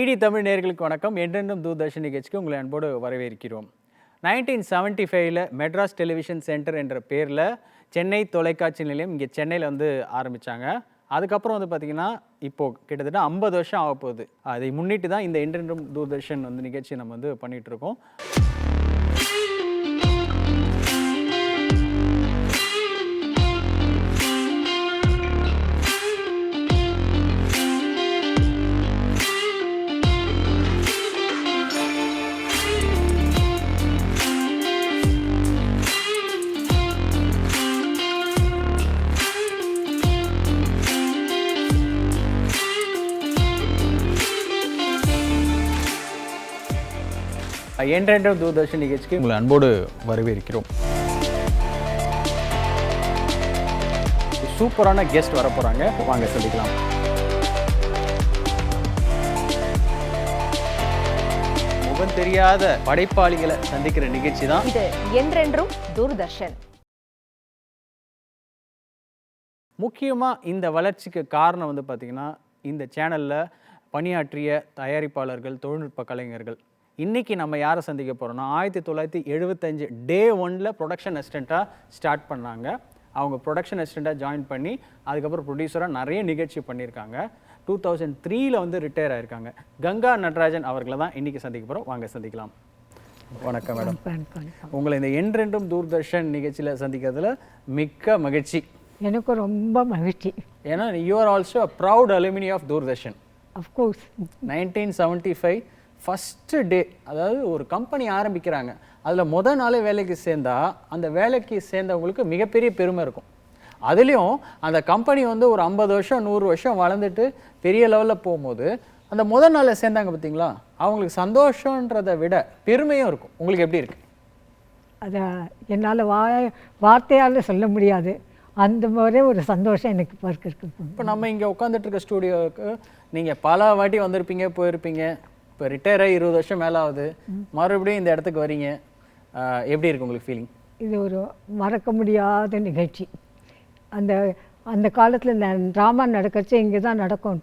DD Tamil நேர்களுக்கு வணக்கம். என்றென்றும் தூர்தர்ஷன் நிகழ்ச்சிக்கு உங்களை அன்போடு வரவேற்கிறோம். நைன்டீன் செவன்ட்டி ஃபைவ்ல மெட்ராஸ் டெலிவிஷன் சென்டர் என்ற பேரில் சென்னை தொலைக்காட்சி நிலையம் இங்கே சென்னையில் வந்து ஆரம்பித்தாங்க அதுக்கப்புறம் வந்து பார்த்திங்கன்னா இப்போது கிட்டத்தட்ட ஐம்பது வருஷம் ஆக போகுது அதை முன்னிட்டு தான் இந்த என்றென்றும் தூர்தர்ஷன் வந்து நிகழ்ச்சி நம்ம வந்து பண்ணிகிட்டு என்றென்றும் தூர்தர்ஷன் நிகழ்ச்சிக்கு உங்களை அன்போடு வரவேற்கிறோம். சூப்பரான கெஸ்ட் வர போகிறாங்க வாங்க சந்திக்கலாம் முகம் தெரியாத படைப்பாளிகளை சந்திக்கிற நிகழ்ச்சி தான். இது என்றென்றும் தூர்தர்ஷன். முக்கியமாக இந்த வளர்ச்சிக்கு காரணம் வந்து பார்த்திங்கன்னா இந்த சேனலில் பணியாற்றிய தயாரிப்பாளர்கள் தொழில்நுட்ப கலைஞர்கள் இன்றைக்கி நம்ம யாரை சந்திக்க போகிறோம்னா ஆயிரத்தி தொள்ளாயிரத்தி எழுபத்தஞ்சு டே ஒனில் ப்ரொடக்ஷன் அசிஸ்டண்ட்டாக ஸ்டார்ட் பண்ணாங்க. அவங்க ப்ரொடக்ஷன் அசிஸ்டண்ட்டாக ஜாயின் பண்ணி அதுக்கப்புறம் ப்ரொடியூசராக நிறைய நிகழ்ச்சி பண்ணியிருக்காங்க. டூ தௌசண்ட் த்ரீல வந்து ரிட்டையர் ஆயிருக்காங்க. கங்கா நடராஜன் அவர்களை தான் இன்றைக்கி சந்திக்க போகிறோம் வாங்க சந்திக்கலாம். வணக்கம் மேடம். உங்களை இந்த என்றென்றும் தூர்தர்ஷன் நிகழ்ச்சியில் சந்திக்கிறதுல மிக்க மகிழ்ச்சி. எனக்கு ரொம்ப மகிழ்ச்சி. ஏன்னா you are also proud alumni of Doordarshan. Of course nineteen seventy five first day அதாவது ஒரு கம்பெனி ஆரம்பிக்கிறாங்க. அதில் முத நாளே வேலைக்கு சேர்ந்தா அந்த வேலைக்கு சேர்ந்தவங்களுக்கு மிகப்பெரிய பெருமை இருக்கும். அதுலேயும் அந்த கம்பெனி வந்து ஒரு ஐம்பது வருஷம் நூறு வருஷம் வளர்ந்துட்டு பெரிய லெவலில் போகும்போது அந்த முத நாளில் சேர்ந்தாங்க பார்த்தீங்களா அவங்களுக்கு சந்தோஷன்றதை விட பெருமையும் இருக்கும். உங்களுக்கு எப்படி இருக்கு? அதை என்னால் வாய் வார்த்தையால் சொல்ல முடியாது. அந்த மாதிரி ஒரு சந்தோஷம் எனக்கு இப்போ இருக்கு. இப்போ நம்ம இங்கே உட்காந்துட்டு இருக்க ஸ்டூடியோவுக்கு நீங்கள் பல வாட்டி வந்திருப்பீங்க போயிருப்பீங்க. இப்போ ரிட்டையர் ஆகி இருபது வருஷம் மேலே ஆகுது மறுபடியும் இந்த இடத்துக்கு வரீங்க. எப்படி இருக்கு உங்களுக்கு ஃபீலிங் இது ஒரு மறக்க முடியாத நிகழ்ச்சி. அந்த அந்த காலத்தில் இந்த ட்ராமா நடக்கிறச்சு இங்கே தான் நடக்கும்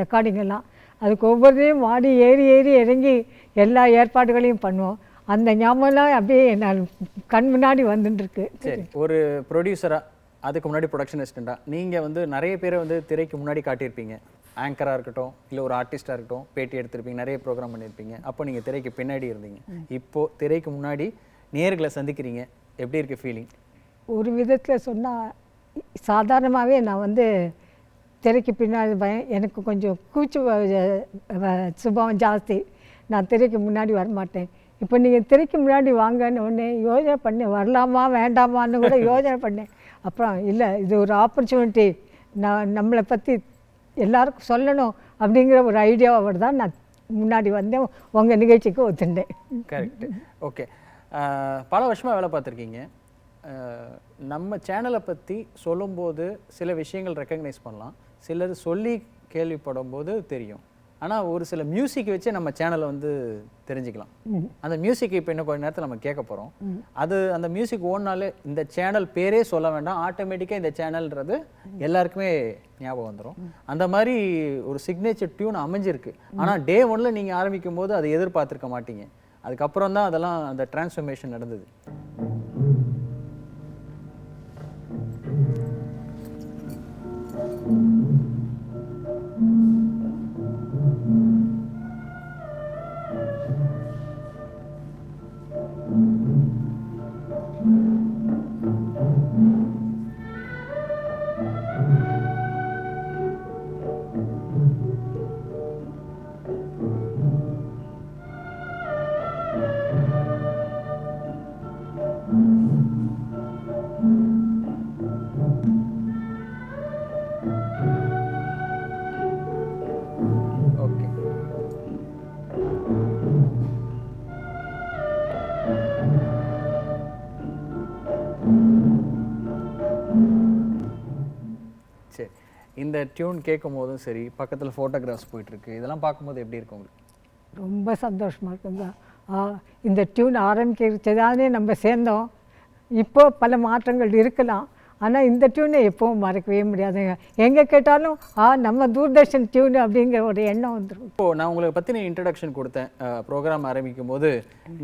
ரெக்கார்டிங் எல்லாம். அதுக்கு ஒவ்வொருத்தையும் மாடி ஏறி ஏறி இறங்கி எல்லா ஏற்பாடுகளையும் பண்ணுவோம். அந்த ஞாபகம்லாம் அப்படியே என்னால் கண் முன்னாடி வந்துட்டு இருக்கு சரி ஒரு ப்ரொடியூசராக அதுக்கு முன்னாடி ப்ரொடக்ஷன் அசிஸ்டண்ட்டாக நீங்கள் வந்து நிறைய பேரை வந்து திரைக்கு முன்னாடி காட்டியிருப்பீங்க. ஆங்கராக இருக்கட்டும் இல்லை ஒரு ஆர்டிஸ்டாக இருக்கட்டும் பேட்டி எடுத்திருப்பீங்க நிறைய ப்ரோக்ராம் பண்ணியிருப்பீங்க. அப்போ நீங்கள் திரைக்கு பின்னாடி இருந்தீங்க. இப்போது திரைக்கு முன்னாடி நேர்களை சந்திக்கிறீங்க. எப்படி இருக்கு ஃபீலிங் ஒரு விதத்தில் சொன்னால் சாதாரணமாகவே நான் வந்து திரைக்கு பின்னாடி பயம் எனக்கு கொஞ்சம் கூச்சு சுபாவம் ஜாஸ்தி. நான் திரைக்கு முன்னாடி வரமாட்டேன். இப்போ நீங்கள் திரைக்கு முன்னாடி வாங்கன்னு உடனே யோசனை பண்ணேன் வரலாமா வேண்டாமான்னு கூட யோசனை பண்ணேன். அப்புறம் இல்லை இது ஒரு ஆப்பர்ச்சுனிட்டி நான் நம்மளை பற்றி எல்லாருக்கும் சொல்லணும் அப்படிங்கிற ஒரு ஐடியாவோட தான் நான் முன்னாடி வந்தேன் உங்கள் நிகழ்ச்சிக்கு ஒத்துண்டேன். கரெக்ட் ஓகே பல வருஷமாக வேலை பார்த்துருக்கீங்க. நம்ம சேனலை பற்றி சொல்லும்போது சில விஷயங்கள் ரெக்கக்னைஸ் பண்ணலாம். சிலர் சொல்லி கேள்விப்படும் போது தெரியும். ஆனால் ஒரு சில மியூசிக் வச்சு நம்ம சேனலை வந்து தெரிஞ்சுக்கலாம். அந்த மியூசிக் இப்போ இன்னும் கொஞ்ச நேரத்தில் நம்ம கேட்க போகிறோம் அது அந்த மியூசிக் ஓடினாலே இந்த சேனல் பேரே சொல்ல வேண்டாம். ஆட்டோமேட்டிக்காக இந்த சேனல்ன்றது எல்லாருக்குமே ஞாபகம் வந்துடும் அந்த மாதிரி ஒரு சிக்னேச்சர் டியூன் அமைஞ்சிருக்கு. ஆனால் டே ஒன்ல நீங்கள் ஆரம்பிக்கும் போது அதை எதிர்பார்த்துருக்க மாட்டீங்க. அதுக்கப்புறம் தான் அதெல்லாம் அந்த டிரான்ஸ்ஃபர்மேஷன் நடந்தது. ஓகே சரி. இந்த டியூன் கேட்கும் போதும் சரி பக்கத்தில் ஃபோட்டோகிராஃப்ஸ் போயிட்டுருக்கு. இதெல்லாம் பார்க்கும்போது எப்படி இருக்கும் உங்களுக்கு? ரொம்ப சந்தோஷமாக இருக்குங்க. இந்த டியூன் ஆரம்பிக்கிறதானே நம்ம சேர்ந்தோம். இப்போ பல மாற்றங்கள் இருக்கலாம். ஆனால் இந்த டியூனை எப்பவும் மறக்கவே முடியாதுங்க. எங்கே கேட்டாலும் ஆ நம்ம தூர்தர்ஷன் டியூன் அப்படிங்கிற ஒரு எண்ணம் வந்துடும் இப்போ நான் உங்களுக்கு பற்றின இன்ட்ரடக்ஷன் கொடுத்தேன். ப்ரோக்ராம் ஆரம்பிக்கும் போது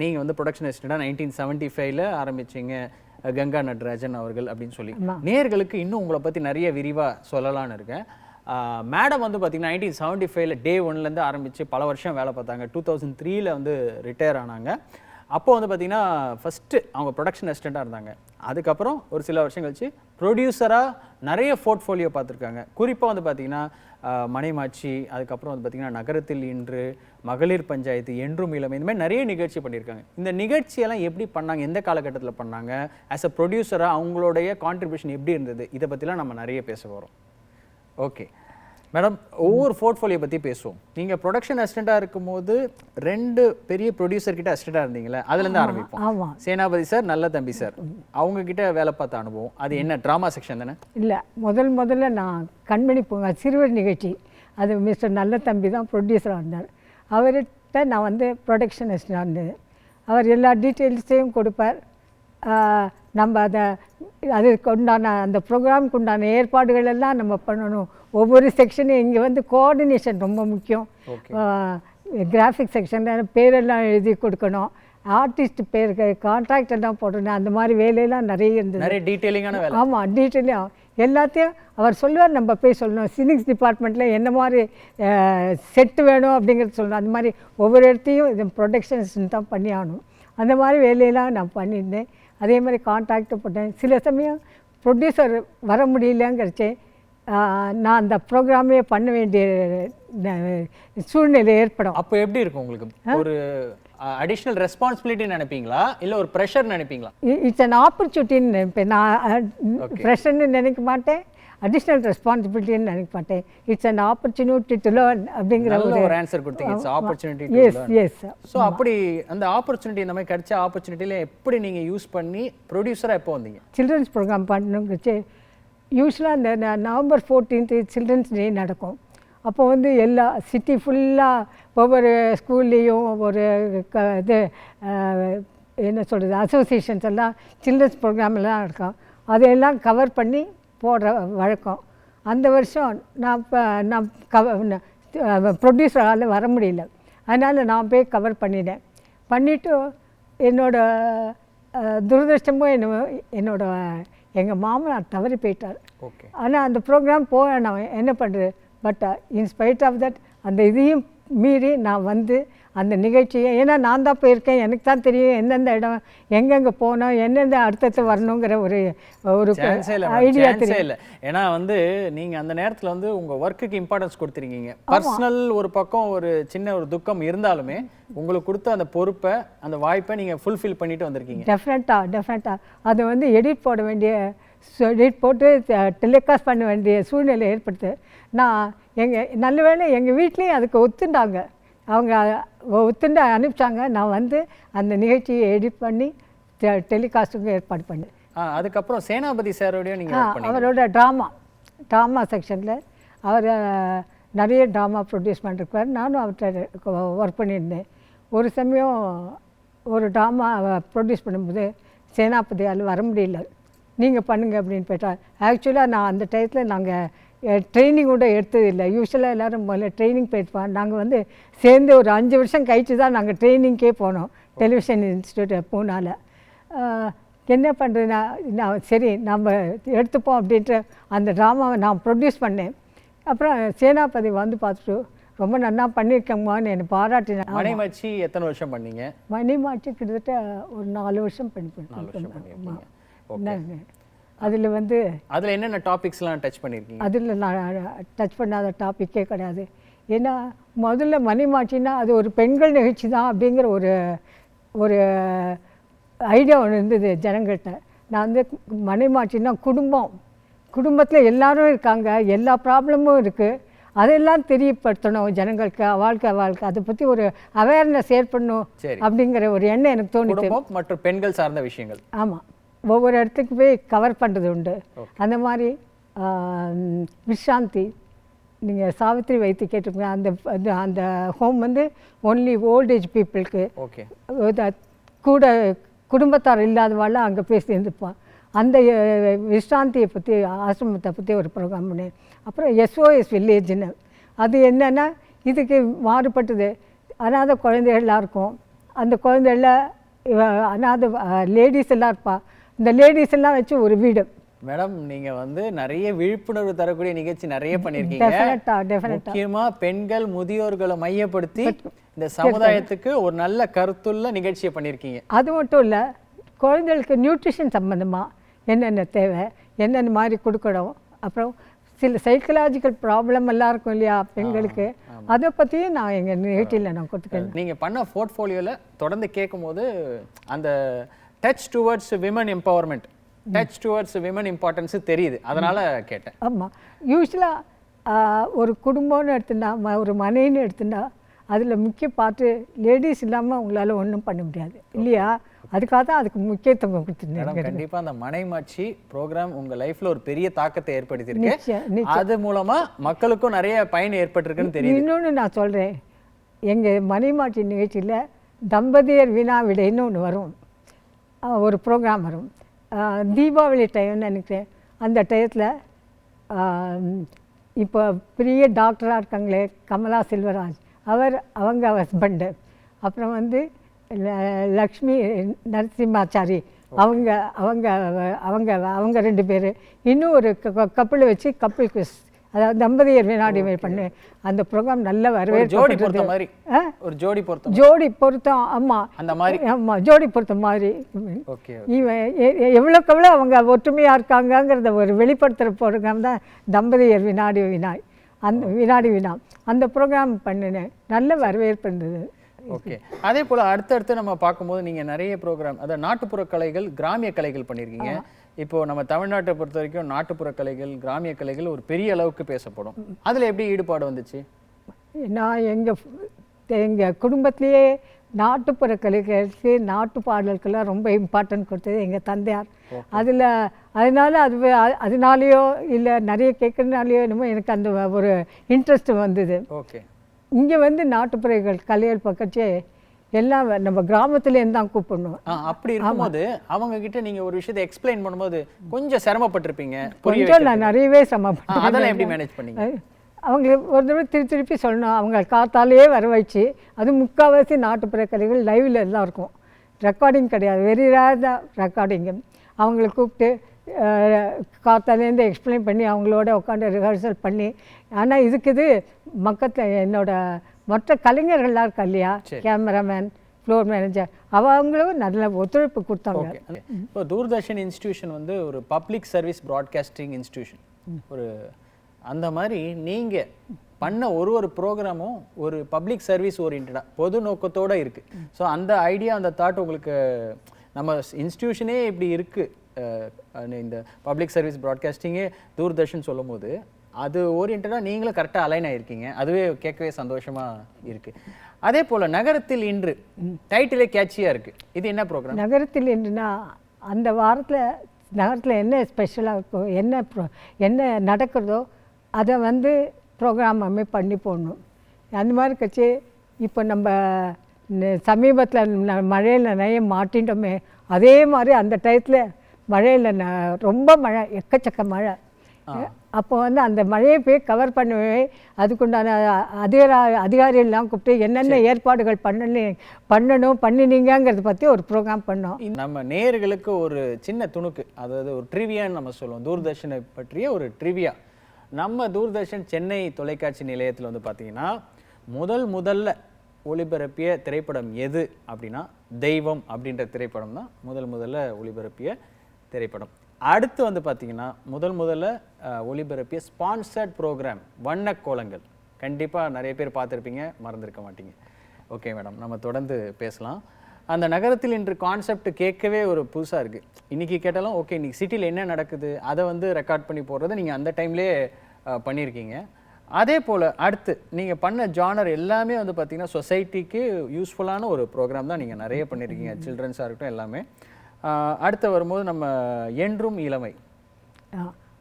நீங்கள் வந்து ப்ரொடக்ஷன் அசிஸ்டண்டாக நைன்டீன் செவன்ட்டி ஃபைவ்ல ஆரம்பிச்சீங்க கங்கா நடராஜன் அவர்கள் அப்படின்னு சொல்லி. நேர்களுக்கு இன்னும் உங்களை பற்றி நிறைய விரிவாக சொல்லலாம்னு இருக்கேன். மேடம் வந்து பார்த்தீங்கன்னா நைன்டீன் செவன்ட்டி ஃபைவ்ல டே ஒன்லேருந்து ஆரம்பித்து பல வருஷம் வேலை பார்த்தாங்க. டூ தௌசண்ட் த்ரீல வந்து ரிட்டையர் ஆனாங்க. அப்போ வந்து பார்த்தீங்கன்னா ஃபஸ்ட்டு அவங்க ப்ரொடக்ஷன் அசிஸ்டண்ட்டாக இருந்தாங்க. அதுக்கப்புறம் ஒரு சில வருஷம் கழிச்சு ப்ரொடியூசராக நிறைய போர்ட்ஃபோலியோ பார்த்துருக்காங்க. குறிப்பாக வந்து பார்த்தீங்கன்னா மனைமாட்சி அதுக்கப்புறம் வந்து பார்த்தீங்கன்னா நகரத்தில் இன்று மகளிர் பஞ்சாயத்து என்றும் இளமை இந்த மாதிரி நிறைய நிகழ்ச்சி பண்ணியிருக்காங்க. இந்த நிகழ்ச்சியெல்லாம் எப்படி பண்ணாங்க எந்த காலகட்டத்தில் பண்ணாங்க ஆஸ் அ ப்ரொடியூசராக அவங்களுடைய கான்ட்ரிபியூஷன் எப்படி இருந்தது இதை பற்றிலாம் நம்ம நிறைய பேச போகிறோம் ஓகே மேடம் ஒவ்வொரு போர்ட்ஃபோலியோ பற்றி பேசுவோம். நீங்கள் ப்ரொடக்ஷன் அசிஸ்டண்ட்டாக இருக்கும்போது ரெண்டு பெரிய ப்ரொடியூசர் கிட்ட அசிஸ்டண்ட்டாக இருந்தீங்களே அதுலேருந்து ஆரம்பிப்போம். ஆமாம் சேனாபதி சார் நல்ல தம்பி சார். அவங்க கிட்ட வேலை பார்த்த அனுபவம். அது என்ன ட்ராமா செக்ஷன் தானே? இல்லை முதல் முதல்ல நான் கண்மணி பூங்கா சிறுவர் நிகழ்ச்சி. அது மிஸ்டர் நல்ல தம்பி தான் ப்ரொடியூசராக இருந்தார். அவர்கிட்ட நான் வந்து ப்ரொடக்ஷன் அசிஸ்டண்டாக இருந்தது. அவர் எல்லா டீட்டெயில்ஸையும் கொடுப்பார். நம்ம அதை அதுக்கு உண்டான அந்த ப்ரோக்ராமுக்கு உண்டான ஏற்பாடுகள் எல்லாம் நம்ம பண்ணணும். ஒவ்வொரு செக்ஷனும் இங்கே வந்து கோஆர்டினேஷன் ரொம்ப முக்கியம். கிராஃபிக் செக்ஷனில் பேரெல்லாம் எழுதி கொடுக்கணும். ஆர்டிஸ்ட் பேருக்கு கான்ட்ராக்ட் எல்லாம் போடணும். அந்த மாதிரி வேலையெல்லாம் நிறைய இருந்தது. நிறைய டீட்டெயிலிங்கான வேலை. ஆமாம் டீட்டெயிலும் எல்லாத்தையும் அவர் சொல்லுவார் நம்ம போய் சொல்லணும். சினிக்ஸ் டிபார்ட்மெண்ட்டில் என்ன மாதிரி செட்டு வேணும் அப்படிங்கிறது சொல்லணும். அந்த மாதிரி ஒவ்வொரு இடத்தையும் இது ப்ரொடக்ஷன்ஸ் தான் பண்ணி ஆகணும். அந்த மாதிரி வேலையெல்லாம் நான் பண்ணியிருந்தேன். அதே மாதிரி கான்ட்ராக்ட் போட்டேன். சில சமயம் ப்ரொடியூசர் வர முடியலங்கிறச்சே ஆஹ், நான் அந்த ப்ரோக்ராமே பண்ண வேண்டிய சூழ்நிலை ஏற்படும். அப்போ எப்படி இருக்கும் உங்களுக்கு? ஒரு அடிஷ்னல் ரெஸ்பான்சிபிலிட்டி நினைப்பீங்களா? இல்ல ஒரு ப்ரெஷர் நினைப்பீங்களா? இட்ஸ் அன் ஆப்பர்ச்சுனிட்டின்னு நினைப்பேன். நான் ஃப்ரெஷ்ஷன்னு நினைக்க மாட்டேன். அடிஷ்னல் ரெஸ்பான்சிபிலிட்டின்னு நினைக்க மாட்டேன். It's an opportunity to learn அப்படிங்கிற ஒரு ஆன்சர் கொடுத்தீங்க. It's opportunity yes yes so அப்படி அந்த ஆப்பர்ச்சுனிட்டி இந்த மாதிரி கிடைச்ச ஆப்பர்ச்சுனிட்டில எப்படி நீங்க யூஸ் பண்ணி ப்ரொடியூசரா எப்போ வந்தீங்க? சில்ட்ரன்ஸ் ப்ரோக்ராம் பண்ணணுங்கிறச்சு யூஸ்வலாக இந்த ந- நவம்பர் ஃபோர்டீன்த்து சில்ட்ரன்ஸ் டே நடக்கும். அப்போ வந்து எல்லா சிட்டி ஃபுல்லாக ஒவ்வொரு ஸ்கூல்லேயும் ஒவ்வொரு க இது என்ன சொல்கிறது அசோசியேஷன்ஸ் எல்லாம் சில்ட்ரன்ஸ் ப்ரோக்ராம் எல்லாம் இருக்கும். அதையெல்லாம் கவர் பண்ணி போடுற வழக்கம். அந்த வருஷம் நான் இப்போ நான் கவ ப்ரொடியூசரால் வர முடியல. அதனால் நான் போய் கவர் பண்ணிட்டேன். பண்ணிவிட்டு என்னோடய துரதிருஷ்டமும் என்ன என்னோடய எங்கள் மாமனார் தவறி போயிட்டார். ஓகே. ஆனால் அந்த ப்ரோக்ராம் போக நான் என்ன பண்ணுறது பட் இன்ஸ்பைட் ஆஃப் தட் அந்த இதையும் மீறி நான் வந்து அந்த நிகழ்ச்சியை ஏன்னா நான் தான் போயிருக்கேன் எனக்கு தான் தெரியும் எந்தெந்த இடம் எங்கெங்கே போனோம் எந்தெந்த அடுத்தடுத்து வரணுங்கிற ஒரு ஒரு ஐடியா இல்லை ஏன்னா வந்து நீங்க அந்த நேரத்துல வந்து உங்க ஒர்க்குக்கு இம்பார்ட்டன்ஸ் கொடுத்துருக்கீங்க. பர்சனல் ஒரு பக்கம் ஒரு சின்ன ஒரு துக்கம் இருந்தாலுமே உங்களுக்கு கொடுத்த அந்த பொறுப்பை அந்த வாய்ப்பை நீங்க ஃபுல்ஃபில் பண்ணிட்டு வந்திருக்கீங்க. டெஃபினட்டாக டெஃபினட்டாக அதை வந்து எடிட் போட வேண்டிய எடிட் போட்டு டெலிகாஸ்ட் பண்ண வேண்டிய சூழ்நிலை ஏற்படுத்து. நான் எங்கள் நல்ல வேளை எங்கள் வீட்லேயும் அதுக்கு ஒத்துண்டாங்க. அவங்க ஒத்துண்டு அனுப்பிச்சாங்க. நான் வந்து அந்த நிகழ்ச்சியை எடிட் பண்ணி டெலிகாஸ்ட்டுக்கு ஏற்பாடு பண்ணேன். அதுக்கப்புறம் சேனாபதி சாரோடய நீங்க ஆ, work பண்ணீங்க. அவரோட ட்ராமா ட்ராமா செக்ஷனில் அவர் நிறைய ட்ராமா ப்ரொடியூஸ் பண்ணிருக்கார் நானும் அவர்கிட்ட ஒர்க் பண்ணியிருந்தேன். ஒரு சமயம் ஒரு ட்ராமா ப்ரொடியூஸ் பண்ணும்போது சேனாபதியால் வர முடியல. நீங்கள் பண்ணுங்க அப்படின்னு போயிட்டார் ஆக்சுவலாக நான் அந்த டயத்தில் நாங்கள் ட்ரைனிங் கூட எடுத்தது இல்லை யூஸ்வலாக எல்லோரும் முதல்ல ட்ரைனிங் போயிருப்போம் நாங்கள் வந்து சேர்ந்து ஒரு அஞ்சு வருஷம் கழிச்சு தான் நாங்கள் ட்ரைனிங்க்கே போனோம். Television institute பூனால. ஆஹ், என்ன பண்ணுறது நான் சரி நம்ம எடுத்துப்போம் அப்படின்ட்டு அந்த ட்ராமாவை நான் ப்ரொடியூஸ் பண்ணேன். அப்புறம் சேனாபதி வந்து பார்த்துட்டு ரொம்ப நல்லா பண்ணியிருக்கேம்மான்னு என்னை பாராட்டினேன் மனைமச்சி எத்தனை வருஷம் பண்ணீங்க? மணி மாற்றி கிட்டத்தட்ட ஒரு நாலு வருஷம் பண்ணி நாலு அதில் வந்து அதுல என்னென்ன டாபிக்ஸ்லாம் டச் பண்ணியிருக்கீங்க அதில் நான் டச் பண்ணாத டாப்பிக்கே கிடையாது. ஏன்னா முதல்ல மணிமாட்சின்னா அது ஒரு பெண்கள் நிகழ்ச்சி தான் அப்படிங்கிற ஒரு ஒரு ஐடியா ஒன்று இருந்தது ஜனங்கள்கிட்ட நான் வந்து மணிமாட்சின்னா குடும்பம். குடும்பத்தில் எல்லாரும் இருக்காங்க எல்லா ப்ராப்ளமும் இருக்குது அதெல்லாம் தெரியப்படுத்தணும் ஜனங்களுக்கு வாழ்க்கை வாழ்க்கை. அதை பற்றி ஒரு அவேர்னஸ் ஏற்படணும். அப்படிங்கிற ஒரு எண்ணம் எனக்கு குடும்பம் மற்றும் பெண்கள் சார்ந்த விஷயங்கள். ஆமாம் ஒவ்வொரு இடத்துக்கு போய் கவர் பண்ணுறது உண்டு. அந்த மாதிரி விஷ்ராந்தி நீங்கள் சாவித்திரி வைத்து கேட்டிருப்பீங்க. அந்த அது- அந்த ஹோம் வந்து ஒன்லி ஓல்டேஜ் பீப்புளுக்கு ஓகே கூட குடும்பத்தார் இல்லாதவாள் அங்கே போய் சேர்ந்துப்பான் அந்த விஷ்ராந்தியை பற்றி ஆசிரமத்தை பற்றி ஒரு ப்ரோக்ராம் பண்ணேன் அப்புறம் எஸ்ஓஎஸ் வில்லேஜ்னு அது என்னென்னா இதுக்கு மாறுபட்டது. அனாதை குழந்தைகள்லாம் இருக்கும். அந்த குழந்தைகள அனாதை லேடிஸ் எல்லாம் இருப்பா. இந்த லேடிஸ் எல்லாம் வச்சு ஒரு வீடு. மேடம் நீங்க வந்து நிறைய விழிப்புணர்வு தரக்கூடிய நிகழ்ச்சி நிறைய பண்ணிருக்கீங்க முக்கியமா பெண்கள் முதியோர்களை மையப்படுத்தி இந்த சமுதாயத்துக்கு ஒரு நல்ல கருத்துள்ள நிகழ்ச்சியை பண்ணிருக்கீங்க அது மட்டும் இல்லை குழந்தைகளுக்கு நியூட்ரிஷன் சம்மந்தமாக என்னென்ன தேவை என்னென்ன மாதிரி கொடுக்கணும் அப்புறம் சில சைக்கலாஜிக்கல் ப்ராப்ளம் எல்லாம் இருக்கும் இல்லையா பெண்களுக்கு? அதை பற்றியும் நான் எங்கள் நிகழ்ச்சியில் நான் கொடுத்துருக்கேன் நீங்க பண்ண போர்ட்ஃபோலியோல தொடர்ந்து கேட்கும்போது அந்த touch towards women empowerment touch towards women importance தெரியுது. அதனால கேட்டேன். ஆமாம் யூஸ்வலாக ஒரு குடும்பம்னு எடுத்துட்டா ம- ஒரு மனைவின்னு எடுத்துட்டா அதில் முக்கிய பார்த்து லேடிஸ் இல்லாமல் உங்களால் ஒன்றும் பண்ண முடியாது. இல்லையா? அதுக்காக தான் அதுக்கு முக்கியத்துவம் கொடுத்துருந்தேன் கண்டிப்பா அந்த மனைமாட்சி ப்ரோக்ராம் உங்க லைஃப்ல ஒரு பெரிய தாக்கத்தை ஏற்படுத்தியிருக்கு. அது மூலமா மக்களுக்கும் நிறைய பயன் ஏற்பட்டிருக்குன்னு தெரியுது. இன்னொன்று நான் சொல்கிறேன் எங்கள் மணிமாட்டி நிகழ்ச்சியில் தம்பதியர் வினா விடைன்னு ஒன்று வரும். ஒரு ப்ரோக்ராம் வரும். தீபாவளி டைம்னு நினைக்கிறேன். அந்த டயத்தில் இப்போ பெரிய டாக்டராக இருக்காங்களே கமலா செல்வராஜ். அவர் அவங்க ஹஸ்பண்டு அப்புறம் வந்து லக்ஷ்மி நரசிம்மாச்சாரி. அவங்க அவங்க அவங்க அவங்க ரெண்டு பேர். இன்னும் ஒரு கப்பல் வச்சு கப்பல் குவிஸ் அதாவது தம்பதியர் வினாடி பண்ணு. அந்த ப்ரோக்ராம் நல்ல ஒரு ஜோடி பொறுத்த வரவேற்பு மாதிரி? ஒரு ஜோடி பொறுத்த ஜோடி பொருத்தம் ஆமாம் அந்த மாதிரி? ஆமாம் ஜோடி பொருத்தம் மாதிரி. ஓகே இவன் எவ்வளோக்கு எவ்வளோ அவங்க ஒற்றுமையாக இருக்காங்கங்கிறத ஒரு வெளிப்படுத்துகிற ப்ரோக்ராம் தான் தம்பதியர் வினாடி வினாய் அந்த வினாடி வினா. அந்த ப்ரோக்ராம் பண்ணினேன் நல்ல வரவேற்பு இருந்தது. ஓகே. அதே போல அடுத்தடுத்து நம்ம பார்க்கும்போது நீங்க நிறைய ப்ரோக்ராம் அதாவது நாட்டுப்புற கலைகள் கிராமிய கலைகள் பண்ணியிருக்கீங்க. இப்போ நம்ம தமிழ்நாட்டை பொறுத்த வரைக்கும் நாட்டுப்புற கலைகள் கிராமிய கலைகள் ஒரு பெரிய அளவுக்கு பேசப்படும். அதுல எப்படி ஈடுபாடு வந்துச்சு? நான் எங்கள் எங்கள் குடும்பத்திலேயே நாட்டுப்புற கலைகளுக்கு நாட்டு பாடல்கள்லாம் ரொம்ப இம்பார்ட்டன்ட் கொடுத்தது எங்கள் தந்தையார். அதில் அதனால அது அதனாலேயோ இல்லை நிறைய கேட்கறதுனாலையோ என்னமோ எனக்கு அந்த ஒரு இன்ட்ரெஸ்ட் வந்தது. ஓகே. இங்கே வந்து நாட்டுப்புறங்கள் கலைகள் பக்கச்சே எல்லாம் நம்ம கிராமத்துலேருந்து தான் கூப்பிடணும். அப்படி இருக்கும்போது அவங்க கிட்ட நீங்க ஒரு விஷயத்தை எக்ஸ்பிளைன் பண்ணும்போது கொஞ்சம் சிரமப்பட்டிருப்பீங்க கொஞ்சம் நான் நிறையவே சமப்பட்டேன் அதெல்லாம் எப்படி மேனேஜ் பண்ணீங்க? அவங்க ஒரு தடவை திருப்பி திருப்பி சொல்லணும். அவங்க காத்தாலேயே வர வச்சு அது முக்கால்வாசி நாட்டுப்புற கலைகள் லைவில் தான் இருக்கும். ரெக்கார்டிங் கிடையாது. வெரி ரேர் தான் ரெக்கார்டிங்கு அவங்கள கூப்பிட்டு காத்தாலேருந்து எக்ஸ்பிளைன் பண்ணி அவங்களோட உட்காந்து ரிஹர்சல் பண்ணி ஆனால் இதுக்கு இது மக்கத்தில் என்னோட மற்ற கலைஞர்கள்லாம் இருக்கா இல்லையா? கேமராமேன் ஃப்ளோர் மேனேஜர் அவங்களும் நல்ல ஒத்துழைப்பு கொடுத்தாங்க. இப்போ தூர்தர்ஷன் இன்ஸ்டிடியூஷன் வந்து ஒரு பப்ளிக் சர்வீஸ் ப்ராட்காஸ்டிங் இன்ஸ்டிடியூஷன். ஒரு அந்த மாதிரி நீங்க பண்ண ஒரு ஒரு ப்ரோக்ராமும் ஒரு பப்ளிக் சர்வீஸ் ஓரியன்டா பொது நோக்கத்தோட இருக்கு. ஸோ அந்த ஐடியா அந்த தாட் உங்களுக்கு நம்ம இன்ஸ்டிடியூஷனே இப்படி இருக்கு. அஹ், அஹ், இந்த பப்ளிக் சர்வீஸ் ப்ராட்காஸ்டிங்கே தூர்தர்ஷன் சொல்லும்போது அது ஓரியன்டாக நீங்களும் கரெக்டாக அலைன் ஆயிருக்கீங்க. அதுவே கேட்கவே சந்தோஷமா இருக்கு. அதே போல நகரத்தில் இன்று டைட்டிலே கேட்சியா இருக்கு. இது என்ன ப்ரோக்ராம் நகரத்தில் என்றுனா அந்த வாரத்தில் நகரத்தில் என்ன ஸ்பெஷலாக இருக்கோ என்ன ப்ரோ என்ன நடக்கிறதோ அதை வந்து ப்ரோக்ராம் அமை பண்ணி போடணும். அந்த மாதிரி கட்சி இப்போ நம்ம சமீபத்தில் மழையில் நிறைய மாட்டிட்டோமே அதே மாதிரி அந்த டயத்தில் மழையில் ந ரொம்ப மழை எக்கச்சக்க மழை. அப்போ வந்து அந்த மழையை போய் கவர் பண்ணவே அதுக்குண்டான அதிகார அதிகாரிகள்லாம் கூப்பிட்டு என்னென்ன ஏற்பாடுகள் பண்ணல பண்ணணும் பண்ணினீங்கங்கிறத பற்றி ஒரு ப்ரோக்ராம் பண்ணோம். நம்ம நேயர்களுக்கு ஒரு சின்ன துணுக்கு அதாவது ஒரு ட்ரிவியான்னு நம்ம சொல்லுவோம். தூர்தர்ஷனை பற்றிய ஒரு ட்ரிவியா நம்ம தூர்தர்ஷன் சென்னை தொலைக்காட்சி நிலையத்தில் வந்து பார்த்தீங்கன்னா முதல் முதல்ல ஒளிபரப்பிய திரைப்படம் எது அப்படின்னா தெய்வம் அப்படின்ற திரைப்படம் தான் முதல் முதல்ல ஒளிபரப்பிய திரைப்படம். அடுத்து வந்து பார்த்தீங்கன்னா முதல் முதல்ல ஒளிபரப்பிய ஸ்பான்சர்ட் ப்ரோக்ராம் வண்ண கோலங்கள் கண்டிப்பாக நிறைய பேர் பார்த்துருப்பீங்க மறந்துருக்க மாட்டீங்க. ஓகே மேடம் நம்ம தொடர்ந்து பேசலாம். அந்த நகரத்தில் இன்று கான்செப்ட் கேட்கவே ஒரு புதுசாக இருக்குது இன்றைக்கி கேட்டாலும் ஓகே இன்றைக்கி சிட்டியில் என்ன நடக்குது அதை வந்து ரெக்கார்ட் பண்ணி போடுறதை நீங்கள் அந்த டைம்லேயே பண்ணியிருக்கீங்க. அதே போல் அடுத்து நீங்கள் பண்ண ஜானர் எல்லாமே வந்து பார்த்திங்கன்னா சொசைட்டிக்கு யூஸ்ஃபுல்லான ஒரு ப்ரோக்ராம் தான் நீங்கள் நிறைய பண்ணியிருக்கீங்க. சில்ட்ரன்ஸாக இருக்கட்டும் எல்லாமே. அடுத்து வரும்போது நம்ம என்றும் இளமை.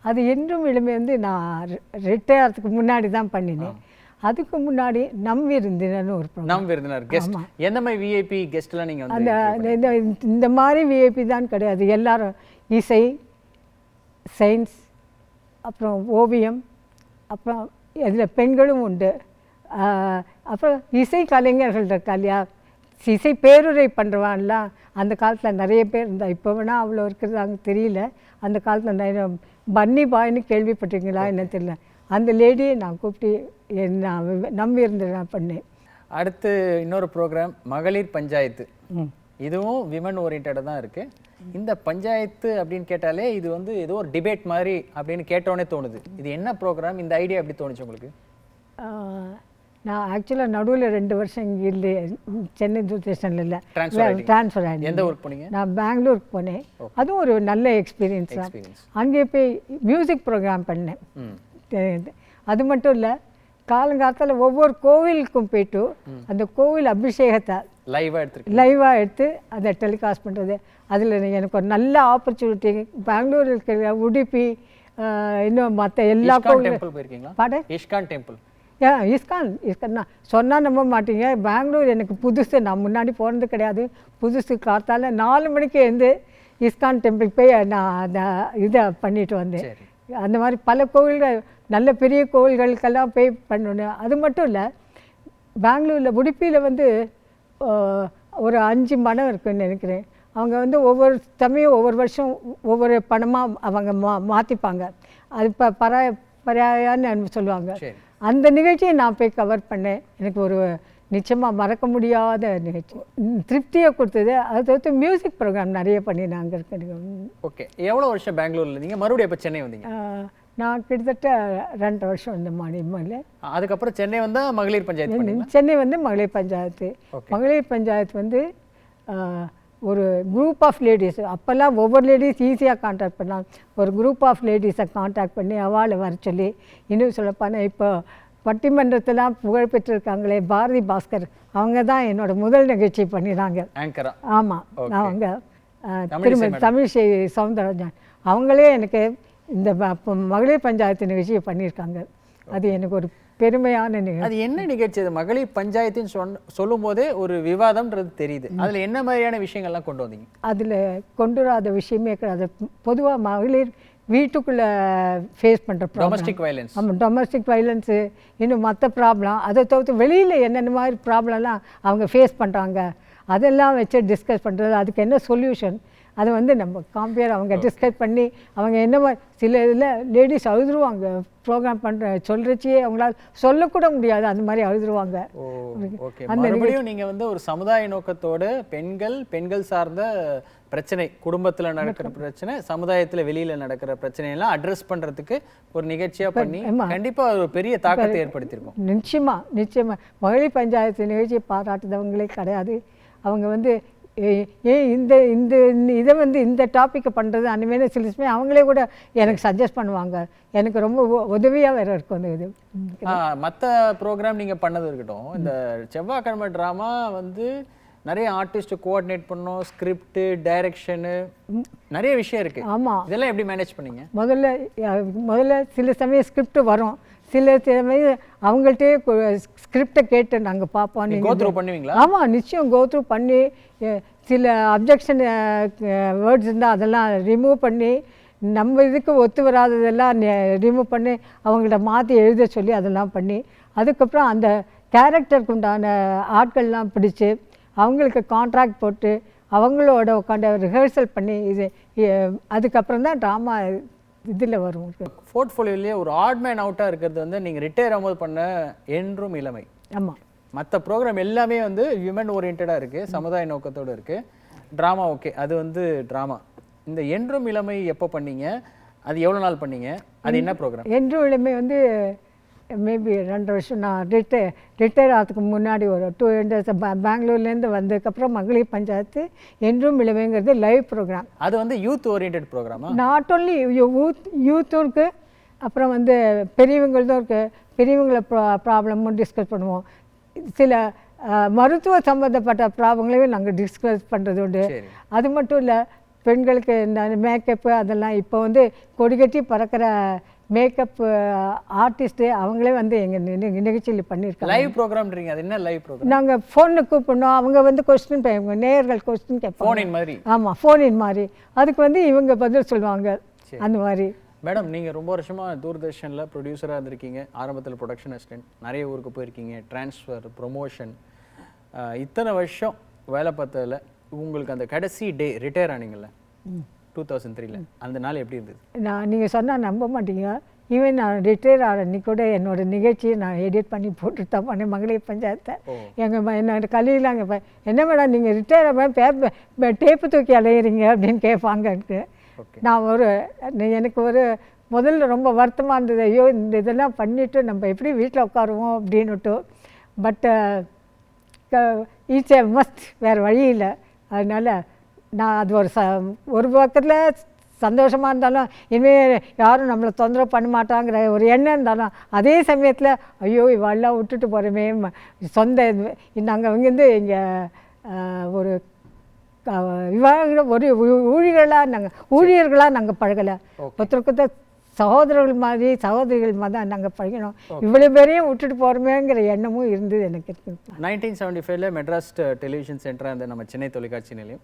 அது என்றும் இளமை வந்து நான் ரிட்டையர் ஆகிறதுக்கு முன்னாடி தான் பண்ணினேன். அதுக்கு முன்னாடி நம் விருந்தினர்னு ஒரு நம் விருந்தினர் கெஸ்ட் எந்த மாதிரி விஐபி கெஸ்ட்லாம் நீங்கள் வந்து அந்த இந்த- இந்த மாதிரி விஐபி தான் கிடையாது. எல்லாரும் இசை சயின்ஸ் அப்புறம் ஓவியம் அப்புறம் இதில் பெண்களும் உண்டு. அப்புறம் இசை கலைஞர்கள் இருக்கா இல்லையா? இசை பேருரை பண்ணுறவான்லாம் அந்த காலத்தில் நிறைய பேர் இருந்தா இப்போ வேணால் அவ்வளோ இருக்கிறதாங்க தெரியல. அந்த காலத்தில் நிறைய பன்னி பாய்னு கேள்விப்பட்டிருக்கீங்களா என்ன தெரியல. அந்த லேடியை நான் கூப்பிட்டு நான் நம்பி இருந்து நான் பண்ணேன். அடுத்து இன்னொரு ப்ரோக்ராம் மகளிர் பஞ்சாயத்து. இதுவும் விமன் ஓரியன்டாக தான் இருக்கு. இந்த பஞ்சாயத்து அப்படின்னு கேட்டாலே இது வந்து ஏதோ ஒரு டிபேட் மாதிரி அப்படின்னு கேட்டோன்னே தோணுது. இது என்ன ப்ரோக்ராம் இந்த ஐடியா எப்படி தோணுச்சு உங்களுக்கு? நான் ஆக்சுவலாக நடுவில் ரெண்டு வருஷம் இங்கே இல்லை சென்னை தூர்தர்ஷனில் இல்லை. ட்ரான்ஸ்ஃபர் ஆகிடுங்க எந்த ஊருக்கு போனீங்க? நான் பெங்களூருக்கு போனேன். அதுவும் ஒரு நல்ல எக்ஸ்பீரியன்ஸ் தான். அங்கே போய் மியூசிக் ப்ரோக்ராம் பண்ணேன். அது மட்டும் இல்லை காலங்காலத்தில் ஒவ்வொரு கோவிலுக்கும் போயிட்டு அந்த கோவில் அபிஷேகத்தை லைவாக எடுத்துருக்கீங்க. லைவாக எடுத்து அதை டெலிகாஸ்ட் பண்ணுறது அதில் எனக்கு ஒரு நல்ல ஆப்பர்ச்சுனிட்டி பெங்களூர் இருக்கிற உடுப்பி இன்னும் மற்ற எல்லா கோவிலும் பாடு இஸ்கான் டெம்பிள் இஸ்கான் இஸ்கான் நான் சொன்னால் நம்ப மாட்டீங்க. பெங்களூர் எனக்கு புதுசு. நான் முன்னாடி போனது கிடையாது. புதுசு காத்தால நாலு மணிக்கு எழுந்து இஸ்கான் டெம்பிள் போய் நான் அந்த இதை பண்ணிட்டு வந்தேன். அந்த மாதிரி பல கோவில்கள் நல்ல பெரிய கோவில்களுக்கெல்லாம் போய் பண்ணணும். அது மட்டும் இல்லை பெங்களூரில் உடுப்பியில் வந்து ஒரு அஞ்சு மடம் இருக்குன்னு நினைக்கிறேன். அவங்க வந்து ஒவ்வொரு சமயம் ஒவ்வொரு வருஷம் ஒவ்வொரு பணமாக அவங்க மா மாற்றிப்பாங்க அது இப்போ பராய பராயான்னு சொல்லுவாங்க. அந்த நிகழ்ச்சியை நான் போய் கவர் பண்ணேன். எனக்கு ஒரு நிச்சயமாக மறக்க முடியாத நிகழ்ச்சி. திருப்தியை கொடுத்தது. அது தவிர்த்து மியூசிக் ப்ரோக்ராம் நிறைய பண்ணி நாங்கள் இருக்கேன் ஓகே எவ்வளோ வருஷம் பெங்களூர்ல இருந்தீங்க மறுபடியும் எப்போ சென்னை வந்தீங்க? நான் கிட்டத்தட்ட ரெண்டு வருஷம் இந்த மாநிலத்தில் அதுக்கப்புறம் சென்னை வந்தா மகளிர் பஞ்சாயத்து சென்னை வந்து மகளிர் பஞ்சாயத்து. மகளிர் பஞ்சாயத்து வந்து ஒரு குரூப் ஆஃப் லேடிஸ் அப்போல்லாம் ஒவ்வொரு லேடிஸ் ஈஸியாக காண்டாக்ட் பண்ணலாம். ஒரு குரூப் ஆஃப் லேடிஸை காண்டாக்ட் பண்ணி அவாளை வர சொல்லி இன்னும் சொல்லப்போனால் இப்போ பட்டிமன்றத்தெல்லாம் புகழ்பெற்றிருக்காங்களே பாரதி பாஸ்கர். அவங்க தான் என்னோட முதல் நிகழ்ச்சி பண்ணினாங்க. ஆமாம். அவங்க ஆஹ், தமிழிசை சவுந்தரராஜன். அவங்களே எனக்கு இந்த மகளிர் பஞ்சாயத்து நிகழ்ச்சியை பண்ணியிருக்காங்க. அது எனக்கு ஒரு பெருமையான நிகழ்ச்சி. அது என்ன நிகழ்ச்சி? அது மகளிர் பஞ்சாயத்துன்னு சொன்ன சொல்லும் போதே ஒரு விவாதம்ன்றது தெரியுது. அதுல என்ன மாதிரியான விஷயங்கள்லாம் கொண்டு வந்தீங்க? அதில் கொண்டு வராத விஷயமே கிடையாது பொதுவாக மகளிர் வீட்டுக்குள்ளே ஃபேஸ் பண்ணுற டொமஸ்டிக் வயலன்ஸ் ஆமாம் டொமஸ்டிக் வைலன்ஸு இன்னும் மற்ற ப்ராப்ளம் அதை தவிர்த்து வெளியில் என்னென்ன மாதிரி ப்ராப்ளம்லாம் அவங்க ஃபேஸ் பண்ணுறாங்க அதெல்லாம் வச்சு டிஸ்கஸ் பண்ணுறது அதுக்கு என்ன சொல்யூஷன் அதை வந்து நம்ம காம்பியர் அவங்க டிஸ்கஸ் பண்ணி அவங்க என்ன சில இதில் லேடிஸ் அழுதுருவாங்க ப்ரோக்ராம் பண்ணுற சொல்கிறச்சியே அவங்களால சொல்லக்கூட முடியாது அந்த மாதிரி அழுதுருவாங்க. மறுபடியும் நீங்க வந்து ஒரு சமுதாய நோக்கத்தோட பெண்கள் பெண்கள் சார்ந்த பிரச்சனை குடும்பத்துல நடக்கிற பிரச்சனை சமுதாயத்துல வெளியில நடக்கிற பிரச்சனை எல்லாம் அட்ரஸ் பண்றதுக்கு ஒரு நிகழ்ச்சியா பண்ணி ஆமா. கண்டிப்பா அது ஒரு பெரிய தாக்கத்தை ஏற்படுத்தியிருக்கும். நிச்சயமா நிச்சயமா. மகளிர் பஞ்சாயத்து நிகழ்ச்சியை பாராட்டுதவங்களே கிடையாது. அவங்க வந்து ஏன் இந்த இந்த இந்த இதை வந்து இந்த டாப்பிக்கை பண்ணுறது அந்த மாதிரி சில சமயம் அவங்களே கூட எனக்கு சஜஸ்ட் பண்ணுவாங்க. எனக்கு ரொம்ப உதவியாக வேற இருக்கும் அந்த இது. மத்த ப்ரோக்ராம் நீங்க பண்ணது இருக்கட்டும். இந்த செவ்வாய்க்கிழமை ட்ராமா வந்து நிறைய ஆர்டிஸ்ட் கோஆர்டினேட் பண்ணோம் ஸ்கிரிப்ட் டைரக்ஷனு நிறைய விஷயம் இருக்கு. ஆமாம் இதெல்லாம் எப்படி மேனேஜ் பண்ணீங்க? முதல்ல முதல்ல சில சமயம் ஸ்கிரிப்ட் வரும். சில சமயம் அவங்கள்ட்டே ஸ்கிரிப்டை கேட்டு நாங்கள் பார்ப்போம் நீங்க நீங்க கோ த்ரூ பண்ணுவீங்களா? ஆமாம் நிச்சயம் கோத்ரூ பண்ணி சில அப்ஜெக்ஷன் வேர்ட்ஸ் இருந்தால் அதெல்லாம் ரிமூவ் பண்ணி நம்ம இதுக்கு ஒத்து வராததெல்லாம் ரிமூவ் பண்ணி அவங்கள்ட்ட மாற்றி எழுத சொல்லி அதெல்லாம் பண்ணி அதுக்கப்புறம் அந்த கேரக்டருக்கு உண்டான ஆட்கள்லாம் பிடிச்சு அவங்களுக்கு கான்ட்ராக்ட் போட்டு அவங்களோட உட்காந்து ரிஹர்சல் பண்ணி இது அதுக்கப்புறம் தான் ட்ராமா இதில் வரும். போர்ட்ஃபோலியோலயே ஒரு ஆட் மேன் அவுட்டாக இருக்கிறது வந்து நீங்க ரிட்டையர் ஆகும்போது பண்ண என்றும் இளமை. ஆமாம் மற்ற ப்ரோக்ராம் எல்லாமே வந்து விமன் ஓரியன்டாக இருக்கு சமுதாய நோக்கத்தோட இருக்கு. ட்ராமா ஓகே அது வந்து ட்ராமா இந்த என்றும் இளமை எப்போ பண்ணீங்க? அது எவ்வளோ நாள் பண்ணீங்க? அது என்ன ப்ரோக்ராம் என்றும் இளமை வந்து மேபி ரெண்டு வருஷம் நான் ரிட்டையர் ரிட்டையர் ஆகிறதுக்கு முன்னாடி ஒரு டூ இயர்ஸ் பெங்களூர்லேருந்து வந்ததுக்கப்புறம் மகளிர் பஞ்சாயத்து என்றும் இளமைங்கிறது லைவ் ப்ரோக்ராம் அது வந்து யூத் ஓரியன்ட் ப்ரோக்ராமா நாட் ஓன்லி யூத் யூத்தும் இருக்குது அப்புறம் வந்து பெரியவங்களும் இருக்குது பெரியவங்கள ப்ரா ப்ராப்ளமும் டிஸ்கஸ் பண்ணுவோம். சில மருத்துவ சம்மந்தப்பட்ட ப்ராப்ளங்களையும் நாங்கள் டிஸ்கஸ் பண்ணுறது உண்டு. அது மட்டும் இல்லை பெண்களுக்கு இந்த மேக்கப்பு அதெல்லாம் இப்போ வந்து கொடிகட்டி பறக்கிற மேக்கப் ஆர்டிஸ்ட்டு அவங்களே வந்து எங்கள் நிகழ்ச்சியில் பண்ணியிருக்காங்க லைவ் ப்ரோக்ராம்ன்றீங்க அது என்ன லைவ் ப்ரோக்ராம் நாங்கள் ஃபோனில் கூப்பிடணும் அவங்க வந்து கொஸ்டின் நேயர்கள் கொஸ்டின் கேட்பாங்க. ஃபோன் இன் மாதிரி. ஆமாம் ஃபோனின் மாதிரி. அதுக்கு வந்து இவங்க பதில் சொல்லுவாங்க அந்த மாதிரி. மேடம் நீங்கள் ரொம்ப வருஷமாக தூர்தர்ஷனில் ப்ரொடியூசராக இருந்திருக்கீங்க ஆரம்பத்தில் ப்ரொடக்ஷன் அசிஸ்டன்ட் நிறைய ஊருக்கு போயிருக்கீங்க ட்ரான்ஸ்ஃபர் ப்ரொமோஷன் இத்தனை வருஷம் வேலை பார்த்ததுல உங்களுக்கு அந்த கடைசி டே ரிட்டையர் ஆனீங்கல்ல? டூ தௌசண்ட் த்ரீல அந்த நாள் எப்படி இருந்தது? நான் நீங்கள் சொன்னால் நம்ப மாட்டீங்க. ஈவன் நான் ரிட்டையர் ஆன அன்னைக்கு கூட என்னோட நிகழ்ச்சியை நான் எடிட் பண்ணி போட்டுட்டு தான் பண்ணேன் மகளிர் பஞ்சாயத்தை எங்கள் என்னோட கல்வியில் அங்கே என்ன மேடம் நீங்கள் ரிட்டையர் ஆகாம பேப்பர் டேப்பு தூக்கி அலையிறீங்க அப்படின்னு கேட்பாங்க எனக்கு. நான் ஒரு எனக்கு ஒரு முதல்ல ரொம்ப வருத்தமாக இருந்தது. ஐயோ இந்த இதெல்லாம் பண்ணிவிட்டு நம்ம எப்படி வீட்டில் உட்காருவோம்? அப்படின்னுட்டு. பட்டு ஈச் ஏ மஸ்ட் வேறு வழி இல்லை. அதனால் நான் அது ஒரு ச ஒரு பக்கத்தில் சந்தோஷமாக இருந்தாலும் இனிமேல் யாரும் நம்மளை தொந்தரவு பண்ண மாட்டாங்கிற ஒரு எண்ணம் இருந்தாலும் அதே சமயத்தில் ஐயோ இவெல்லாம் விட்டுட்டு போகிறோமே சொந்த நாங்கள் இங்கேருந்து இங்கே ஒரு க- இவங்க ஒரு ஊழியர்களாக நாங்கள் ஊழியர்களாக நாங்கள் பழகலை. ஒருத்தருக்கு சகோதரர்கள் மாதிரி சகோதரிகள் மாதிரி தான் நாங்கள் பழகினோம் இவ்வளோ பேரையும் விட்டுட்டு போகிறோமேங்கிற எண்ணமும் இருந்தது எனக்கு நைன்டீன் செவன்டி ஃபைவ்ல மெட்ராஸ் டெலிவிஷன் சென்டராக இருந்த நம்ம சென்னை தொலைக்காட்சி நிலையம்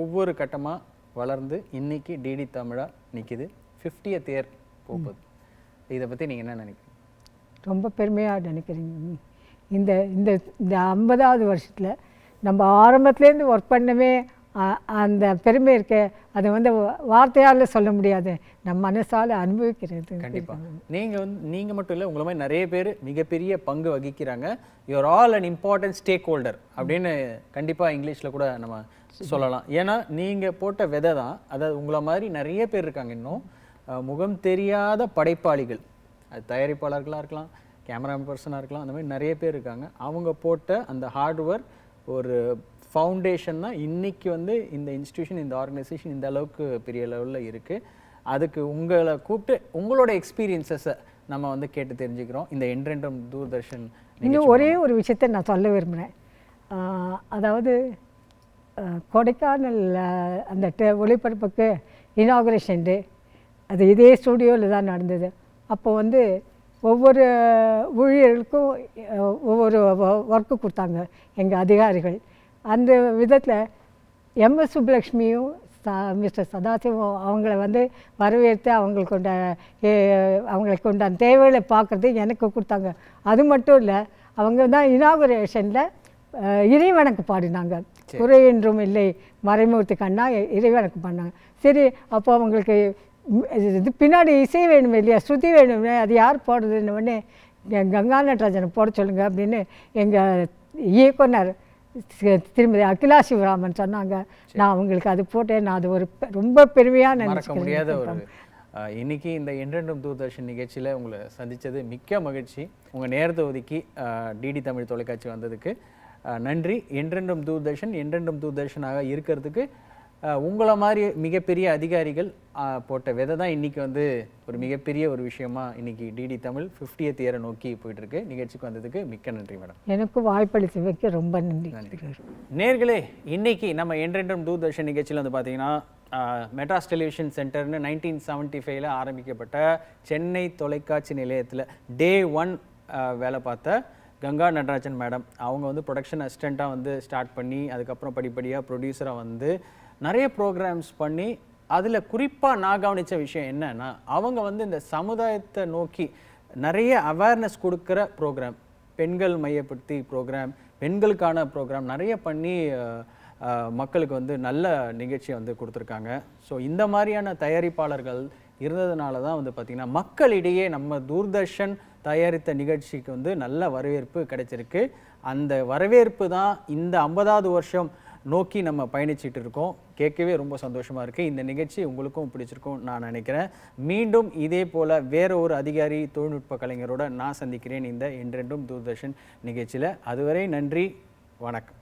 ஒவ்வொரு கட்டமாக வளர்ந்து இன்னைக்கு டிடி தமிழா நிற்கிது ஃபிஃப்டியத் இயர் போகுது. இதை பற்றி நீங்கள் என்ன நினைக்கிறீங்க? ரொம்ப பெருமையாக நினைக்கிறீங்க. இந்த இந்த இந்த ஐம்பதாவது வருஷத்தில் நம்ம ஆரம்பத்துலேருந்து ஒர்க் பண்ணவே அந்த பெருமை இருக்கே அதை வந்து வார்த்தையால் சொல்ல முடியாது. நம்ம மனசால் அனுபவிக்கிறது. கண்டிப்பாக நீங்கள் வந்து நீங்கள் மட்டும் இல்லை உங்களை மாதிரி நிறைய பேர் மிகப்பெரிய பங்கு வகிக்கிறாங்க. You are all an important stakeholder அப்படின்னு கண்டிப்பாக இங்கிலீஷில் கூட நம்ம சொல்லலாம். ஏன்னா நீங்கள் போட்ட விதை தான். அதாவது உங்களை மாதிரி நிறைய பேர் இருக்காங்க இன்னும். முகம் தெரியாத படைப்பாளிகள். அது தயாரிப்பாளர்களாக இருக்கலாம் கேமரா பர்சனாக இருக்கலாம் அந்த மாதிரி நிறைய பேர் இருக்காங்க. அவங்க போட்ட அந்த ஹார்ட் ஒர்க் ஒரு ஃபவுண்டேஷன் தான் இன்னைக்கு வந்து இந்த இன்ஸ்டிடியூஷன் இந்த ஆர்கனைசேஷன் இந்த அளவுக்கு பெரிய லெவலில் இருக்குது அதுக்கு உங்களை கூப்பிட்டு உங்களோட எக்ஸ்பீரியன்சஸை நம்ம வந்து கேட்டு தெரிஞ்சுக்கிறோம். இந்த என்றென்றும் தூர்தர்ஷன் இன்னும் ஒரே ஒரு விஷயத்தை நான் சொல்ல விரும்புகிறேன் அதாவது கொடைக்கானல் அந்த டெ- ஒளிபரப்புக்கு இனாகுரேஷன் டே அது இதே ஸ்டூடியோவில் தான் நடந்தது. அப்போ வந்து ஒவ்வொரு ஊழியர்களுக்கும் ஒவ்வொரு ஒர்க்கு கொடுத்தாங்க எங்கள் அதிகாரிகள். அந்த விதத்தில் எம்எஸ் சுப்புலக்ஷ்மியும் ச மிஸ்டர் சதாசிவம் அவங்கள வந்து வரவேற்று அவங்களுக்கு உண்ட ஏ, அவங்களுக்கு உண்டான தேவைகளை பார்க்குறது எனக்கு கொடுத்தாங்க. அது மட்டும் இல்லை அவங்க தான் இனாகுரேஷனில் இறைவனுக்கு பாடினாங்க. குறை என்றும் இல்லை மறைமுகத்து கண்ணா இறைவனுக்கு பண்ணாங்க சரி அப்போ அவங்களுக்கு இது பின்னாடி இசை வேணும் இல்லையா ஸ்ருதி வேணும்? அது யார் போடுறதுன்னு கங்கா நடராஜனை போட சொல்லுங்க அப்படின்னு எங்கள் இயக்குனர் திருமதி அகிலா சிவராமன் சொன்னாங்க நான் அவங்களுக்கு அது போட்டேன். நான் அது ஒரு ரொம்ப பெருமையாக நினச்சிக்கிறேன். முடியாத ஒரு இன்னைக்கு இந்த என்றென்றும் தூர்தர்ஷன் நிகழ்ச்சியில் உங்களை சந்திச்சது மிக்க மகிழ்ச்சி. உங்கள் நேரத்தை ஒதுக்கி டிடி தமிழ் தொலைக்காட்சி வந்ததுக்கு நன்றி. என்றென்றும் தூர்தர்ஷன் என்றென்றும் தூர்தர்ஷனாக இருக்கிறதுக்கு உங்களை மாதிரி மிகப்பெரிய அதிகாரிகள் போட்ட விதை தான் இன்னைக்கு வந்து ஒரு மிகப்பெரிய ஒரு விஷயமா இன்னைக்கு டிடி தமிழ் 50th இயரை நோக்கி போயிட்டு இருக்கு நிகழ்ச்சிக்கு வந்ததுக்கு மிக்க நன்றி மேடம். எனக்கும் வாய்ப்பளித்து வைக்க ரொம்ப நன்றி. நேர்களே இன்னைக்கு நம்ம என்றென்றும் தூர்தர்ஷன் நிகழ்ச்சியில் வந்து பார்த்தீங்கன்னா மெட்ராஸ் டெலிவிஷன் சென்டர்னு நைன்டீன் செவன்ட்டி ஃபைவ்ல ஆரம்பிக்கப்பட்ட சென்னை தொலைக்காட்சி நிலையத்தில் டே ஒன் வேலை பார்த்த கங்கா நடராஜன் மேடம். அவங்க வந்து ப்ரொடக்ஷன் அசிஸ்டண்ட்டாக வந்து ஸ்டார்ட் பண்ணி அதுக்கப்புறம் படிப்படியாக ப்ரொடியூசராக வந்து நிறைய ப்ரோக்ராம்ஸ் பண்ணி அதில் குறிப்பாக நான் கவனித்த விஷயம் என்னன்னா அவங்க வந்து இந்த சமுதாயத்தை நோக்கி நிறைய அவேர்னஸ் கொடுக்குற ப்ரோக்ராம் பெண்கள் மையப்படுத்தி ப்ரோக்ராம் பெண்களுக்கான ப்ரோக்ராம் நிறைய பண்ணி மக்களுக்கு வந்து நல்ல நிகழ்ச்சியை வந்து கொடுத்துருக்காங்க. ஸோ இந்த மாதிரியான தயாரிப்பாளர்கள் இருந்ததுனால தான் வந்து பார்த்திங்கன்னா மக்களிடையே நம்ம தூர்தர்ஷன் தயாரித்த நிகழ்ச்சிக்கு வந்து நல்ல வரவேற்பு கிடைச்சிருக்கு. அந்த வரவேற்பு தான் இந்த ஐம்பதாவது வருஷம் நோக்கி நம்ம பயணிச்சிட்டு இருக்கோம். கேட்கவே ரொம்ப சந்தோஷமாக இருக்குது இந்த நிகழ்ச்சி உங்களுக்கும் பிடிச்சிருக்கும் நான் நினைக்கிறேன். மீண்டும் இதே போல் வேற ஒரு அதிகாரி தொழில்நுட்ப கலைஞரோட நான் சந்திக்கிறேன் இந்த என்றென்றும் தூர்தர்ஷன் நிகழ்ச்சியில். அதுவரை நன்றி. வணக்கம்.